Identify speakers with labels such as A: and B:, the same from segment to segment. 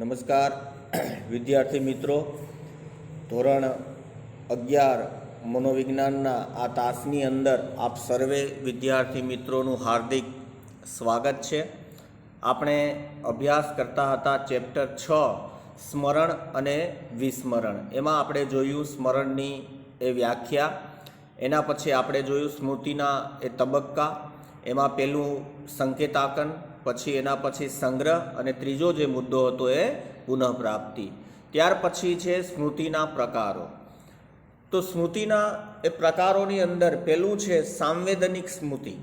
A: નમસ્કાર. વિદ્યાર્થી મિત્રો, ધોરણ અગિયાર મનોવિજ્ઞાનના આ તાસની અંદર આપ સર્વે વિદ્યાર્થી મિત્રોનું હાર્દિક સ્વાગત છે. આપણે અભ્યાસ કરતા હતા ચેપ્ટર છ, સ્મરણ અને વિસ્મરણ. એમાં આપણે જોયું સ્મરણની એ વ્યાખ્યા. એના પછી આપણે જોયું સ્મૃતિના એ તબક્કા. એમાં પેલું સંકેતાકન પછી એના પછી સંગ્રહ અને ત્રીજો જે મુદ્દો હતો એ પુનઃપ્રાપ્તિ. ત્યાર પછી છે સ્મૃતિના પ્રકારો. તો સ્મૃતિના એ પ્રકારોની અંદર પેલું છે સાંવેદનિક સ્મૃતિ.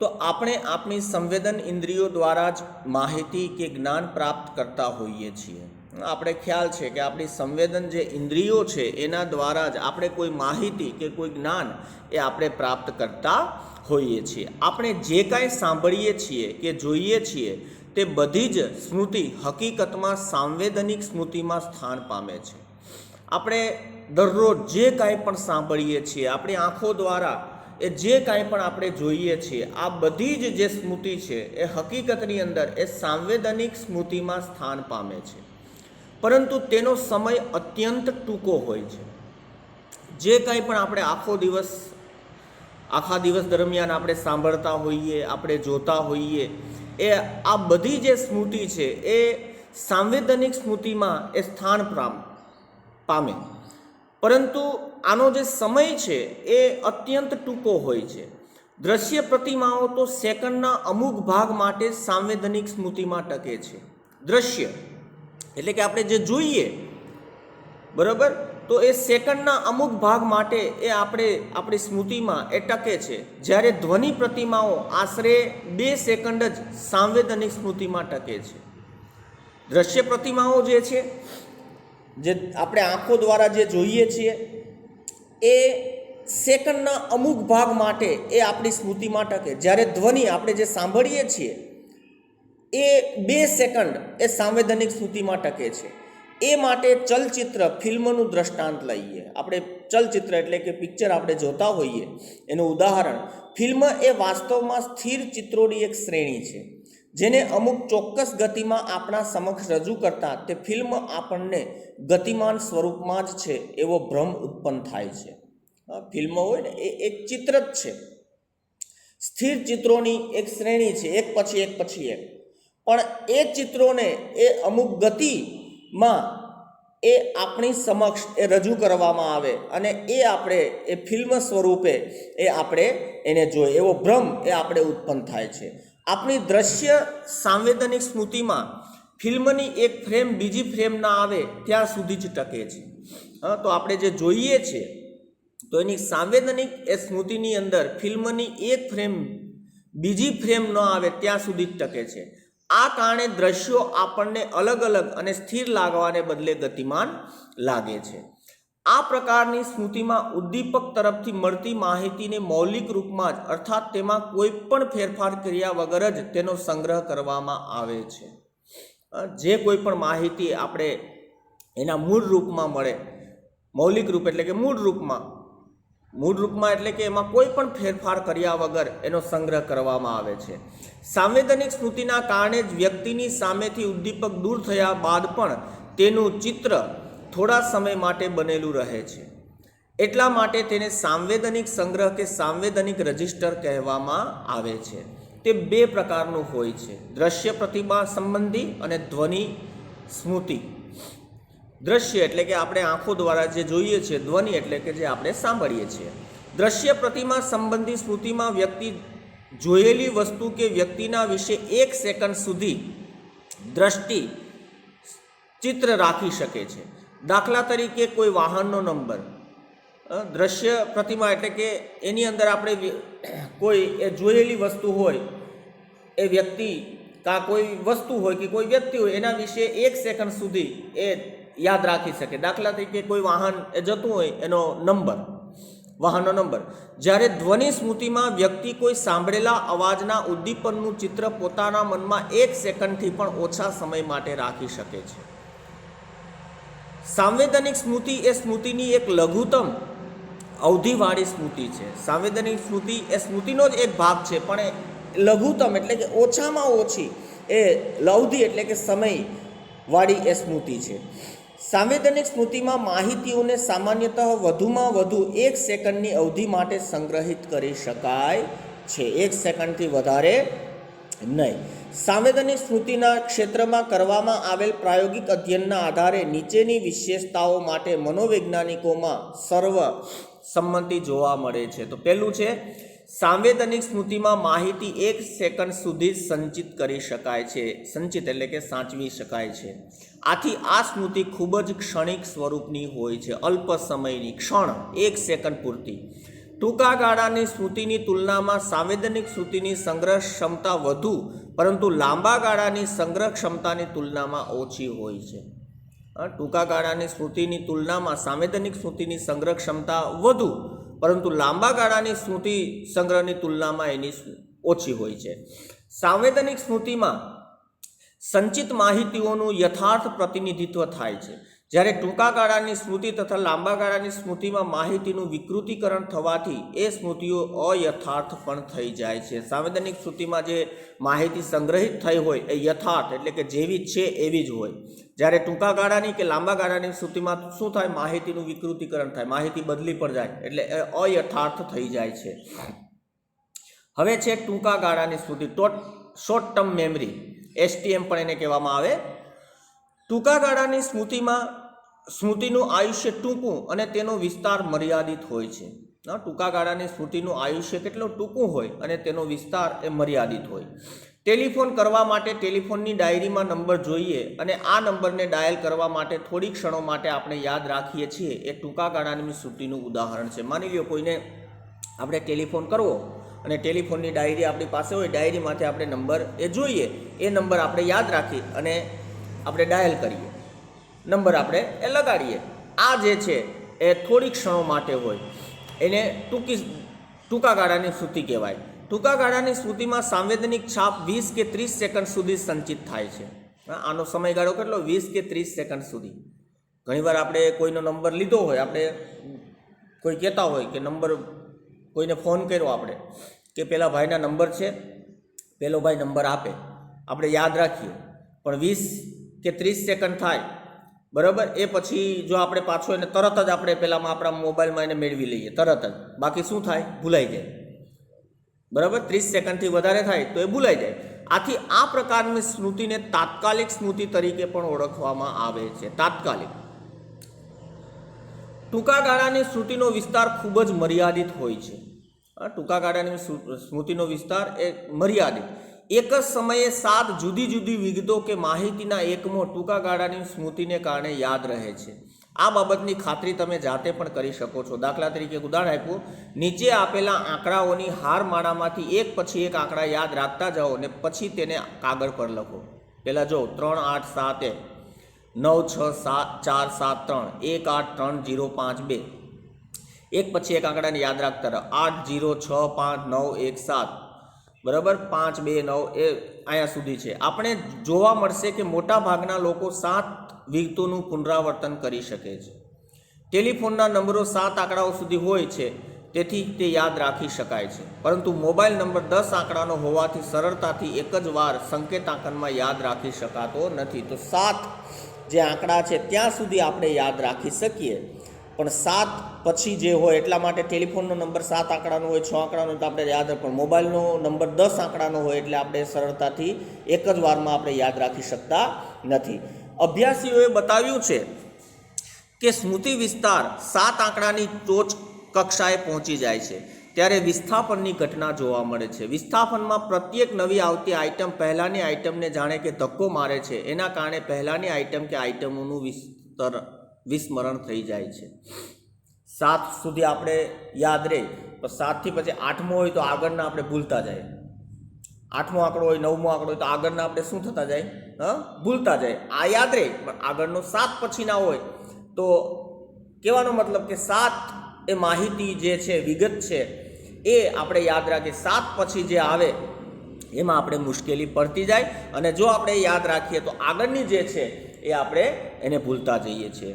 A: તો આપણે આપણી સંવેદન ઇન્દ્રિયો દ્વારા જ માહિતી કે જ્ઞાન પ્રાપ્ત કરતા હોઈએ છીએ. આપણે ખ્યાલ છે કે આપણી સંવેદન જે ઇન્દ્રિયો છે, એના દ્વારા જ આપણે કોઈ માહિતી કે કોઈ જ્ઞાન એ આપણે પ્રાપ્ત કરતા હોઈએ છીએ. આપણે જે કાંઈ સાંભળીએ છીએ કે જોઈએ છીએ, તે બધી જ સ્મૃતિ હકીકતમાં સાંવેદનિક સ્મૃતિમાં સ્થાન પામે છે. આપણે દરરોજ જે કાંઈ પણ સાંભળીએ છીએ, આપણી આંખો દ્વારા એ જે કાંઈ પણ આપણે જોઈએ છીએ, આ બધી જ જે સ્મૃતિ છે, એ હકીકતની અંદર એ સાંવેદનિક સ્મૃતિમાં સ્થાન પામે છે. પરંતુ તેનો સમય અત્યંત ટૂંકો હોય છે. જે કાંઈ પણ આપણે આખો દિવસ, આખા દિવસ દરમિયાન આપણે સાંભળતા હોઈએ, આપણે જોતા હોઈએ, એ આ બધી જે સ્મૃતિ છે એ સાંવેદનિક સ્મૃતિમાં એ સ્થાન પ્રામ, પામે. પરંતુ આનો જે સમય છે એ અત્યંત ટૂંકો હોય છે. દ્રશ્ય પ્રતિમાઓ તો સેકન્ડના અમુક ભાગ માટે સાંવેદનિક સ્મૃતિમાં ટકે છે. દ્રશ્ય એટલે કે આપણે જે જોઈએ, બરાબર? તો એ સેકન્ડના અમુક ભાગ માટે એ આપણે, આપણી સ્મૃતિમાં એ ટકે છે. જ્યારે ધ્વનિ પ્રતિમાઓ આશરે બે સેકન્ડ જ સાંવેદનિક સ્મૃતિમાં ટકે છે. દ્રશ્ય પ્રતિમાઓ જે છે, જે આપણે આંખો દ્વારા જે જોઈએ છીએ, એ સેકન્ડના અમુક ભાગ માટે એ આપણી સ્મૃતિમાં ટકે. જ્યારે ધ્વનિ આપણે જે સાંભળીએ છીએ એ બે સેકન્ડ એ સાંવેદનિક સ્મૃતિમાં ટકે છે. એ માટે ચલચિત્ર ફિલ્મનું દ્રષ્ટાંત લઈએ. આપણે ચલચિત્ર એટલે કે પિક્ચર આપણે જોતા હોઈએ. એનું ઉદાહરણ, ફિલ્મ એ વાસ્તવમાં સ્થિર ચિત્રોની એક શ્રેણી છે. જેને અમુક ચોક્કસ ગતિમાં આપણા સમક્ષ રજૂ કરતા તે ફિલ્મ આપણને ગતિમાન સ્વરૂપમાં જ છે એવો ભ્રમ ઉત્પન્ન થાય છે. ફિલ્મ હોય ને, એ એક ચિત્ર જ છે. સ્થિર ચિત્રોની એક શ્રેણી છે, એક પછી એક પછી એક. એ ચિત્રોને એ અમુક ગતિમાં એ આપણી સમક્ષ એ રજૂ કરવામાં આવે અને એ આપણે એ ફિલ્મ સ્વરૂપે એ આપણે એને જોઈએ. એવો ભ્રમ એ આપણે ઉત્પન્ન થાય છે. આપણી દ્રશ્ય સાંવેદનિક સ્મૃતિમાં ફિલ્મની એક ફ્રેમ બીજી ફ્રેમ ના આવે ત્યાં સુધી જ ટકે છે. હા, તો આપણે જે જોઈએ છીએ તો એની સાંવેદનિક એ સ્મૃતિની અંદર ફિલ્મની એક ફ્રેમ બીજી ફ્રેમ ન આવે ત્યાં સુધી જ ટકે છે. આ કારણે દ્રશ્યો આપણને અલગ અલગ અને સ્થિર લાગવાને બદલે ગતિમાન લાગે છે. આ પ્રકારની સ્મૃતિમાં ઉદ્દીપક તરફથી મળતી માહિતીને મૌલિક રૂપમાં જ, અર્થાત તેમાં કોઈ પણ ફેરફાર કર્યા વગર જ તેનો સંગ્રહ કરવામાં આવે છે. જે કોઈ પણ માહિતી આપણે એના મૂળ રૂપમાં મળે, મૌલિક રૂપ એટલે કે મૂળ રૂપમાં મૂળ રૂપમાં એટલે કે એમાં કોઈ પણ ફેરફાર કર્યા વગર એનો સંગ્રહ કરવામાં આવે છે. સાંવેદનિક સ્મૃતિના કારણે જ વ્યક્તિની સામેથી ઉદ્દીપક દૂર થયા બાદ પણ તેનું ચિત્ર થોડા સમય માટે બનેલું રહે છે. એટલા માટે તેને સાંવેદનિક સંગ્રહ કે સાંવેદનિક રજિસ્ટર કહેવામાં આવે છે. તે બે પ્રકારનું હોય છે. દ્રશ્ય પ્રતિમા સંબંધી અને ધ્વનિ સ્મૃતિ. દ્રશ્ય એટલે કે આપણે આંખો દ્વારા જે જોઈએ છીએ, ધ્વનિ એટલે કે જે આપણે સાંભળીએ છીએ. દ્રશ્ય પ્રતિમા સંબંધી સ્મૃતિમાં વ્યક્તિ જોયેલી વસ્તુ કે વ્યક્તિના વિશે એક સેકન્ડ સુધી દ્રષ્ટિ ચિત્ર રાખી શકે છે. દાખલા તરીકે કોઈ વાહનનો નંબર. દ્રશ્ય પ્રતિમા એટલે કે એની અંદર આપણે કોઈ એ જોયેલી વસ્તુ હોય, એ વ્યક્તિ કાં કોઈ વસ્તુ હોય કે કોઈ વ્યક્તિ હોય, એના વિશે એક સેકન્ડ સુધી એ યાદ રાખી શકે. દાખલા તરીકે કોઈ વાહન એ જતું હોય, એનો નંબર, વાહનનો નંબર. જ્યારે ધ્વનિ સ્મૃતિમાં વ્યક્તિ કોઈ સાંભળેલા અવાજના ઉદ્દીપનનું ચિત્ર પોતાના મનમાં એક સેકન્ડથી પણ ઓછા સમય માટે રાખી શકે છે. સાંવેદનિક સ્મૃતિ એ સ્મૃતિની એક લઘુત્તમ અવધિવાળી સ્મૃતિ છે. સાંવેદનિક સ્મૃતિ એ સ્મૃતિનો જ એક ભાગ છે, પણ એ લઘુત્તમ એટલે કે ઓછામાં ઓછી એ લવધી એટલે કે સમયવાળી એ સ્મૃતિ છે. સાંવેદનિક સ્મૃતિમાં માહિતીઓને સામાન્યતઃ વધુમાં વધુ એક સેકન્ડની અવધિ માટે સંગ્રહિત કરી શકાય છે. એક સેકન્ડથી વધારે નહીં. સાંવેદનિક સ્મૃતિના ક્ષેત્રમાં કરવામાં આવેલ પ્રાયોગિક અધ્યયનના આધારે નીચેની વિશેષતાઓ માટે મનોવૈજ્ઞાનિકોમાં સર્વ સંમતિ જોવા મળે છે. તો પહેલું છે સાંવેદનિક સ્મૃતિમાં માહિતી એક સેકન્ડ સુધી સંચિત કરી શકાય છે. સંચિત એટલે કે સાચવી શકાય છે. આથી આ સ્મૃતિ ખૂબ જ ક્ષણિક સ્વરૂપની હોય છે. અલ્પ સમયની, ક્ષણ, એક સેકન્ડ પૂરતી. ટૂંકા ગાળાની સ્મૃતિની તુલનામાં સાંવેદનિક સ્મૃતિની સંગ્રહ ક્ષમતા વધુ, પરંતુ લાંબા ગાળાની સંગ્રહ ક્ષમતાની તુલનામાં ઓછી હોય છે. ટૂંકા ગાળાની સ્મૃતિની તુલનામાં સાંવેદનિક સ્મૃતિની સંગ્રહ ક્ષમતા વધુ પરંતુ લાંબા ગાળાની સ્મૃતિ સંગ્રહની તુલનામાં એની ઓછી હોય છે. સાંવેદનિક સ્મૃતિમાં સંચિત માહિતીઓનું યથાર્થ પ્રતિનિધિત્વ થાય છે. જ્યારે ટૂંકા ગાળાની સ્મૃતિ તથા લાંબા ગાળાની સ્મૃતિમાં માહિતીનું વિકૃતિકરણ થવાથી એ સ્મૃતિઓ અયથાર્થ પણ થઈ જાય છે. સાંવેદનિક સ્મૃતિમાં જે માહિતી સંગ્રહિત થઈ હોય એ યથાર્થ એટલે કે જેવી છે એવી જ હોય. જ્યારે ટૂંકા ગાળાની કે લાંબા ગાળાની સ્મૃતિમાં શું થાય? માહિતીનું વિકૃતિકરણ થાય. માહિતી બદલી પણ જાય એટલે એ અયથાર્થ થઈ જાય છે. હવે છે ટૂંકા ગાળાની સ્મૃતિ. ટોટ શોર્ટ ટર્મ મેમરી એસટીએમ પણ એને કહેવામાં આવે ટૂંકા ગાળાની સ્મૃતિમાં સ્મૃતિનું આયુષ્ય ટૂંકું અને તેનો વિસ્તાર મર્યાદિત હોય છે. ટૂંકા ગાળાની સ્મૃતિનું આયુષ્ય કેટલું ટૂંકું હોય અને તેનો વિસ્તાર એ મર્યાદિત હોય. ટેલિફોન કરવા માટે ટેલિફોનની ડાયરીમાં નંબર જોઈએ અને આ નંબરને ડાયલ કરવા માટે થોડી ક્ષણો માટે આપણે યાદ રાખીએ છીએ. એ ટૂંકા ગાળાની સ્મૃતિનું ઉદાહરણ છે. માની લ્યો કોઈને આપણે ટેલિફોન કરવો અને ટેલિફોનની ડાયરી આપણી પાસે હોય, ડાયરીમાંથી આપણે નંબર એ જોઈએ. એ નંબર આપણે યાદ રાખી અને આપણે ડાયલ કરીએ. નંબર આપણે એ લગાડીએ. આ જે છે એ થોડી ક્ષણો માટે હોય. એને ટૂંકી ટૂંકા ગાળાની સ્મૃતિ કહેવાય. ટૂંકા ગાળાની સ્મૃતિમાં સાંવેદનિક છાપ વીસ કે ત્રીસ સેકન્ડ સુધી સંચિત થાય છે. આનો સમયગાળો કેટલો? વીસ કે ત્રીસ સેકન્ડ સુધી. ઘણીવાર આપણે કોઈનો નંબર લીધો હોય, આપણે કોઈ કહેતા હોય કે નંબર કોઈને ફોન કર્યો આપણે, કે પેલા ભાઈના નંબર છે, પેલો ભાઈ નંબર આપે. આપણે યાદ રાખીએ. પણ વીસ કે ત્રીસ સેકન્ડ થાય. બરાબર? એ પછી જો આપણે પાછો એને તરત જ આપણે પહેલાંમાં આપણા મોબાઈલમાં એને મેળવી લઈએ, તરત જ. બાકી શું થાય? ભૂલાઈ જાય. બરાબર? ત્રીસ સેકન્ડથી વધારે થાય તો એ ભૂલાઈ જાય. આથી આ પ્રકારની સ્મૃતિને તાત્કાલિક સ્મૃતિ તરીકે પણ ઓળખવામાં આવે છે. તાત્કાલિક. ટૂંકા ગાળાની સ્મૃતિનો વિસ્તાર ખૂબ જ મર્યાદિત હોય છે. ટૂંકા ગાળાની સ્મૃતિનો વિસ્તાર એ મર્યાદિત. એક જ સમયે સાત જુદી જુદી વિગતો કે માહિતીના એકમો ટૂંકા ગાળાની સ્મૃતિને કારણે યાદ રહે છે. આ બાબતની ખાતરી તમે જાતે પણ કરી શકો છો. દાખલા તરીકે ઉદાહરણ આપ્યું. નીચે આપેલા આંકડાઓની હારમાળામાંથી એક પછી એક આંકડા યાદ રાખતા જાઓ અને પછી તેને કાગળ પર લખો. પહેલાં જો ત્રણ આઠ સાત એક, નવ છ સાત, ચાર સાત ત્રણ, એક આઠ ત્રણ જીરો પાંચ બે. એક પછી એક આંકડાને યાદ રાખતા રહો. આઠ જીરો છ પાંચ નવ એક સાત. બરાબર? પાંચ, બે, નવ એ અહીંયા સુધી છે. આપણે જોવા મળશે કે મોટા ભાગના લોકો સાત વિગતોનું પુનરાવર્તન કરી શકે છે. ટેલિફોનના નંબરો સાત આંકડાઓ સુધી હોય છે, તેથી તે યાદ રાખી શકાય છે. પરંતુ મોબાઈલ નંબર દસ આંકડાનો હોવાથી સરળતાથી એક જ વાર સંકેતાંકનમાં યાદ રાખી શકાતો નથી. તો સાત જે આંકડા છે, ત્યાં સુધી આપણે યાદ રાખી શકીએ. પણ સાત પછી જે હોય એટલા માટે ટેલિફોનનો નંબર સાત આંકડાનો હોય, છ આંકડાનો તો આપણે યાદ પણ મોબાઈલનો નંબર દસ આંકડાનો હોય એટલે આપણે સરળતાથી એક જ વારમાં આપણે યાદ રાખી શકતા નથી. અભ્યાસીઓએ બતાવ્યું છે કે સ્મૃતિ વિસ્તાર સાત આંકડાની ટોચ કક્ષાએ પહોંચી જાય છે. ત્યારે વિસ્થાપનની ઘટના જોવા મળે છે. વિસ્થાપનમાં પ્રત્યેક નવી આવતી આઇટમ પહેલાંની આઇટમને જાણે કે ધક્કો મારે છે. એના કારણે પહેલાંની આઇટમ કે આઇટમોનું વિસ્તર વિસ્મરણ થઈ જાય છે. સાત સુધી આપણે યાદ રહે, પણ સાતથી પછી આઠમો હોય તો આગળના આપણે ભૂલતા જાય. આઠમો આંકડો હોય, નવમો આંકડો હોય તો આગળના આપણે શું થતા જાય? હા? ભૂલતા જાય. આ યાદ રહે, પણ આગળનો સાત પછીના હોય. તો કહેવાનો મતલબ કે સાત એ માહિતી જે છે, વિગત છે, એ આપણે યાદ રાખીએ. સાત પછી જે આવે, એમાં આપણે મુશ્કેલી પડતી જાય. અને જો આપણે યાદ રાખીએ તો આગળની જે છે એ આપણે એને ભૂલતા જઈએ છીએ.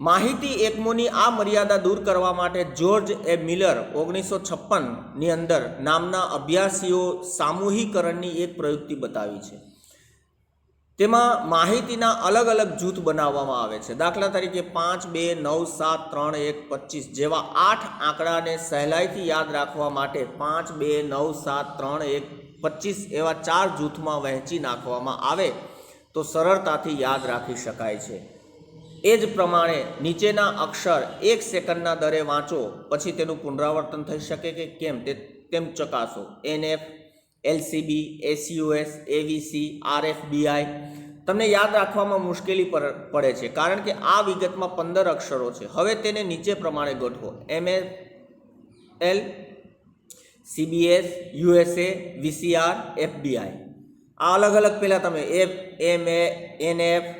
A: માહિતી એકમોની આ મર્યાદા દૂર કરવા માટે જ્યોર્જ એ મિલર ઓગણીસો છપ્પનની અંદર નામના અભ્યાસીઓ સામૂહિકરણની એક પ્રયુક્તિ બતાવી છે. તેમાં માહિતીના અલગ અલગ જૂથ બનાવવામાં આવે છે. દાખલા તરીકે પાંચ, બે, નવ, સાત, ત્રણ, એક, પચીસ જેવા આઠ આંકડાને સહેલાઈથી યાદ રાખવા માટે પાંચ, બે, નવ, સાત, ત્રણ, એક, પચીસ એવા ચાર જૂથમાં વહેંચી નાખવામાં આવે તો સરળતાથી યાદ રાખી શકાય છે. એ જ પ્રમાણે નીચેના અક્ષર એક સેકન્ડના દરે વાંચો, પછી તેનું પુનરાવર્તન થઈ શકે કે કેમ? તે તેમ ચકાસો? NF, LCB, SUS, AVC, RFBI. તમને યાદ રાખવામાં મુશ્કેલી પડે છે, કારણ કે આ વિગતમાં પંદર અક્ષરો છે. હવે તેને નીચે પ્રમાણે ગોઠવો. MA L, CBS, USA, VCR, FBI. આ અલગ અલગ પહેલાં તમે F M A N F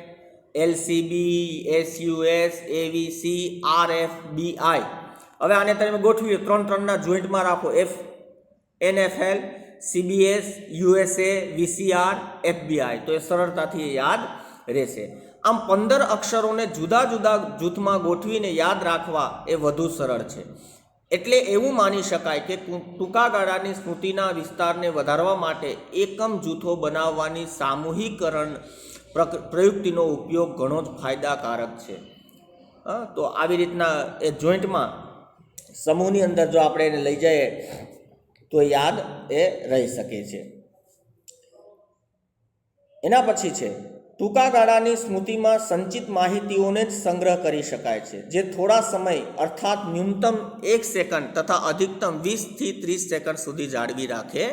A: LCB SUS AVC R F B I હવે આને તમે ગોઠવીએ, ત્રણ ત્રણના જોઈન્ટમાં રાખો. F NFL CBS USA VCR FBI તો એ સરળતાથી યાદ રહેશે. આમ પંદર અક્ષરોને જુદા જુદા જૂથમાં ગોઠવીને યાદ રાખવા એ વધુ સરળ છે. એટલે એવું માની શકાય કે ટૂંકા ગાળાની સ્મૃતિના વિસ્તારને વધારવા માટે એકમ જૂથો બનાવવાની સામૂહિકરણ પ્રયુક્તિનો ઉપયોગ ઘણો જ ફાયદાકારક છે. હા, તો આવી રીતના એ જોઈન્ટમાં સમૂહની અંદર જો આપણે એને લઈ જઈએ તો યાદ એ રહી શકે છે. એના પછી છે ટૂંકા ગાળાની સ્મૃતિમાં સંચિત માહિતીઓને જ સંગ્રહ કરી શકાય છે, જે થોડા સમય, અર્થાત ન્યૂનતમ એક સેકન્ડ તથા અધિકતમ વીસથી ત્રીસ સેકન્ડ સુધી જાળવી રાખે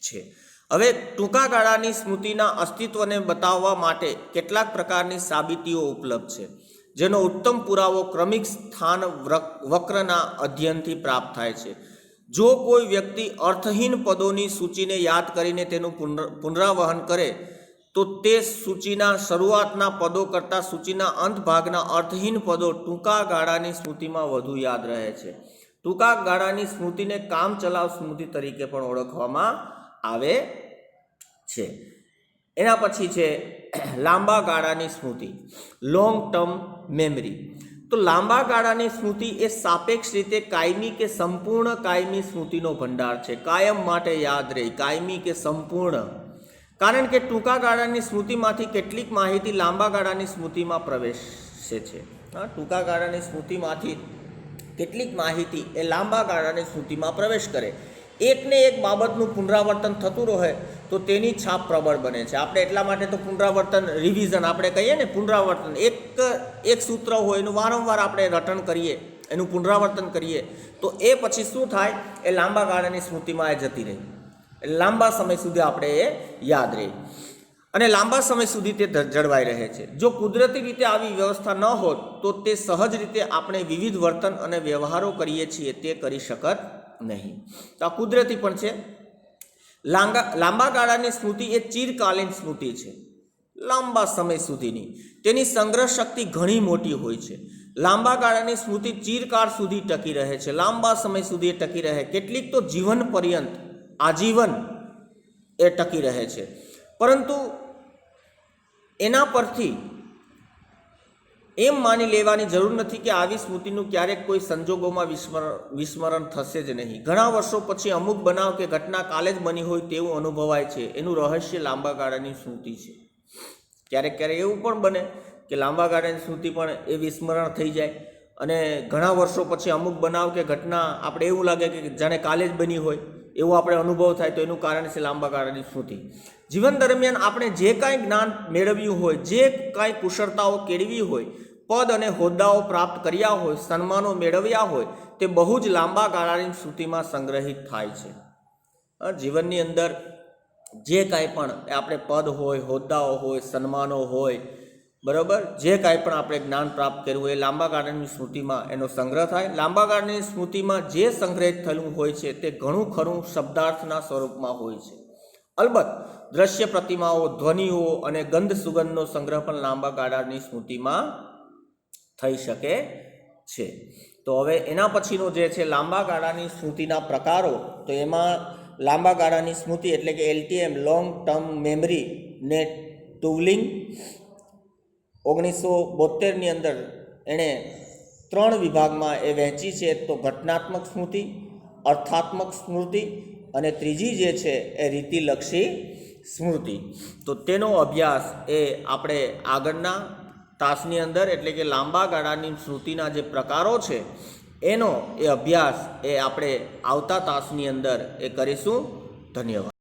A: છે. હવે ટૂંકા ગાળાની સ્મૃતિના અસ્તિત્વને બતાવવા માટે કેટલાક પ્રકારની સાબિતીઓ ઉપલબ્ધ છે, જેનો ઉત્તમ પુરાવો ક્રમિક સ્થાન વક્રના અધ્યયનથી પ્રાપ્ત થાય છે. જો કોઈ વ્યક્તિ અર્થહીન પદોની સૂચિને યાદ કરીને તેનું પુનર- પુનરાવહન કરે તો તે સૂચિના શરૂઆતના પદો કરતાં સૂચિના અંત ભાગના અર્થહીન પદો ટૂંકા ગાળાની સ્મૃતિમાં વધુ યાદ રહે છે. ટૂંકા ગાળાની સ્મૃતિને કામચલાઉ સ્મૃતિ તરીકે પણ ઓળખવામાં આવે છે. એના પછી છે લાંબા ગાળાની સ્મૃતિ લોંગ ટર્મ મેમરી તો લાંબા ગાળાની સ્મૃતિ એ સાપેક્ષ રીતે કાયમી કે સંપૂર્ણ કાયમી સ્મૃતિનો ભંડાર છે. કાયમ માટે યાદ રહે, કાયમી કે સંપૂર્ણ. કારણ કે ટૂંકા ગાળાની સ્મૃતિમાંથી કેટલીક માહિતી લાંબા ગાળાની સ્મૃતિમાં પ્રવેશે છે. હા, ટૂંકા ગાળાની સ્મૃતિમાંથી કેટલીક માહિતી એ લાંબા ગાળાની સ્મૃતિમાં પ્રવેશ કરે. એકને એક બાબતનું પુનરાવર્તન થતું રહે તો તેની છાપ પ્રબળ બને છે. આપણે એટલા માટે તો પુનરાવર્તન રિવિઝન આપણે કહીએ ને, પુનરાવર્તન. એક એક સૂત્ર હોય એનું વારંવાર આપણે રટન કરીએ, એનું પુનરાવર્તન કરીએ, તો એ પછી શું થાય? એ લાંબા ગાળાની સ્મૃતિમાં એ જતી રહી. લાંબા સમય સુધી આપણે એ યાદ રહે. અને લાંબા સમય સુધી તે જળવાઈ રહે છે. જો કુદરતી રીતે આવી વ્યવસ્થા ન હોત, તો તે સહજ રીતે આપણે વિવિધ વર્તન અને વ્યવહારો કરીએ છીએ તે કરી શકત નહીં. તો આ કુદરતી પણ છે. લાંબા લાંબા ગાળાની સ્મૃતિ એ ચિરકાલીન સ્મૃતિ છે. લાંબા સમય સુધીની. તેની સંગ્રહ શક્તિ ઘણી મોટી હોય છે. લાંબા ગાળાની સ્મૃતિ ચિરકાળ સુધી ટકી રહે છે. લાંબા સમય સુધી ટકી રહે. કેટલીક તો જીવન પર્યંત આજીવન એ ટકી રહે છે. પરંતુ એના પરથી એમ માની લેવાની જરૂર નથી કે આવી સ્મૃતિનું ક્યારેક કોઈ સંજોગોમાં વિસ્મરણ વિસ્મરણ થશે જ નહીં. ઘણા વર્ષો પછી અમુક બનાવ કે ઘટના કાલે જ બની હોય તેવું અનુભવાય છે. એનું રહસ્ય લાંબા ગાળાની સ્મૃતિ છે. ક્યારેક ક્યારેક એવું પણ બને કે લાંબા ગાળાની સ્મૃતિ પણ એ વિસ્મરણ થઈ જાય. અને ઘણા વર્ષો પછી અમુક બનાવ કે ઘટના આપણે એવું લાગે કે જાણે કાલે જ બની હોય. એવો આપણે અનુભવ થાય તો એનું કારણ છે લાંબા ગાળાની સ્મૃતિ. જીવન દરમિયાન આપણે જે કાંઈ જ્ઞાન મેળવ્યું હોય, જે કાંઈ કુશળતાઓ કેળવી હોય, પદ અને હોદ્દાઓ પ્રાપ્ત કર્યા હોય, સન્માનો મેળવ્યા હોય, તે બહુ જ લાંબા ગાળાની સ્મૃતિમાં સંગ્રહિત થાય છે. જીવનની અંદર જે કાંઈ પણ આપણે પદ હોય, હોદ્દાઓ હોય, સન્માનો હોય બરાબર? જે કાંઈ પણ આપણે જ્ઞાન પ્રાપ્ત કર્યું એ લાંબા ગાળાની સ્મૃતિમાં એનો સંગ્રહ થાય. લાંબા ગાળાની સ્મૃતિમાં જે સંગ્રહિત થયેલું હોય છે, તે ઘણું ખરું શબ્દાર્થના સ્વરૂપમાં હોય છે. અલબત્ત, દ્રશ્ય પ્રતિમાઓ, ધ્વનિઓ અને ગંધ સુગંધનો સંગ્રહ પણ લાંબા ગાળાની સ્મૃતિમાં થઈ શકે છે. તો હવે એના પછીનો જે છે લાંબા ગાળાની સ્મૃતિના પ્રકારો, તો એમાં લાંબા ગાળાની સ્મૃતિ એટલે કે એલટીએમ, લોંગ ટર્મ મેમરી ને ટુવલિંગ ઓગણીસો બોતેરની અંદર એણે ત્રણ વિભાગમાં એ વહેંચી છે. તો ઘટનાત્મક સ્મૃતિ, અર્થાત્મક સ્મૃતિ અને ત્રીજી જે છે એ રીતિલક્ષી સ્મૃતિ. તો તેનો અભ્યાસ એ આપણે આગળના તાસની અંદર એટલે કે લાંબા ગાળાની સ્મૃતિના જે પ્રકારો છે, એનો એ અભ્યાસ એ આપણે આવતા તાસની અંદર એ કરીશું. ધન્યવાદ.